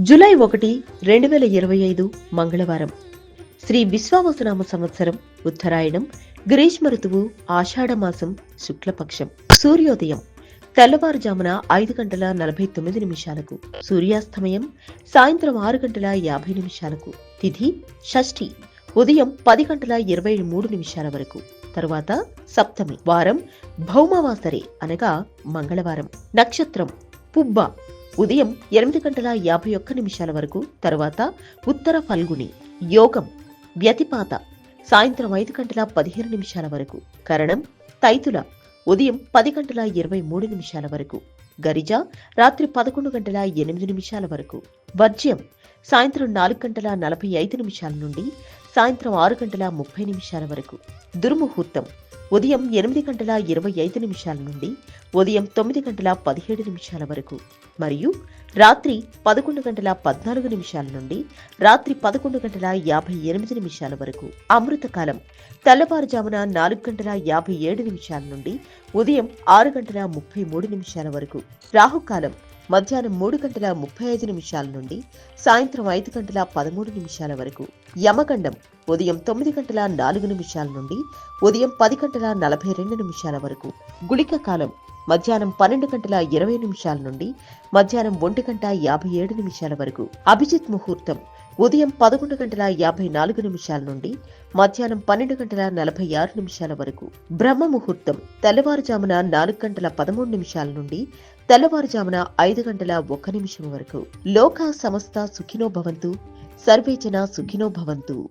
July ఒకటి రెండు వేల ఇరవై ఐదు మంగళవారం. శ్రీ విశ్వావసునామ సంవత్సరం ఉత్తరాయణం గ్రీష్మ ఋతువు ఆషాఢమాసం శుక్లపక్షం. సూర్యోదయం తెల్లవారుజామున ఐదు గంటల నలభై తొమ్మిది నిమిషాలకు. సూర్యాస్తమయం సాయంత్రం ఆరు గంటల యాభై నిమిషాలకు. తిథి షష్ఠి ఉదయం పది గంటల ఇరవై మూడు నిమిషాల వరకు. తరువాత సప్తమి వారం భౌమవాసరే అనగా మంగళవారం. నక్షత్రం పుబ్బ. ఉదయం ఎనిమిది గంటల యాభై ఒక్క నిమిషాల వరకు తరువాత ఉత్తర ఫల్గుని యోగం వ్యతిపాత సాయంత్రం ఐదు గంటల పదిహేను నిమిషాల వరకు కరణం తైతుల ఉదయం పది గంటల ఇరవై మూడు నిమిషాల వరకు గరిజ రాత్రి పదకొండు గంటల ఎనిమిది నిమిషాల వరకు వర్జ్యం సాయంత్రం నాలుగు గంటల నలభై ఐదు నిమిషాల నుండి సాయంత్రం ఆరు గంటల ముప్పై నిమిషాల వరకు దుర్ముహూర్తం ఉదయం ఎనిమిది గంటల ఇరవై ఐదు నిమిషాల నుండి ఉదయం తొమ్మిది గంటల పదిహేడు నిమిషాల వరకు మరియు రాత్రి పదకొండు గంటల పద్నాలుగు నిమిషాల నుండి రాత్రి పదకొండు గంటల యాభై ఎనిమిది నిమిషాల వరకు అమృతకాలం తెల్లవారుజామున నాలుగు గంటల యాభై ఏడు నిమిషాల నుండి ఉదయం ఆరు గంటల ముప్పై మూడు నిమిషాల వరకు రాహుకాలం మధ్యాహ్నం మూడు గంటల ముప్పై ఐదు నిమిషాల నుండి సాయంత్రం ఐదు గంటల పదమూడు నిమిషాల వరకు. యమగండం ఉదయం తొమ్మిది గంటల నాలుగు నిమిషాల నుండి ఉదయం పది గంటల నలభై రెండు నిమిషాల వరకు. గుళిక కాలం మధ్యాహ్నం పన్నెండు గంటల ఇరవై నిమిషాల నుండి మధ్యాహ్నం ఒంటి గంట యాభై ఏడు నిమిషాల వరకు. అభిజిత్ ముహూర్తం ఉదయం పదకొండు గంటల యాభై నాలుగు నిమిషాల నుండి మధ్యాహ్నం పన్నెండు గంటల నలభై ఆరు నిమిషాల వరకు. బ్రహ్మ ముహూర్తం తెల్లవారుజామున నాలుగు గంటల పదమూడు నిమిషాల నుండి తెల్లవారుజామున ఐదు గంటల ఒక్క నిమిషం వరకు లోక సమస్త సుఖినో భవంతు సర్వేచన సుఖినో భవంతు.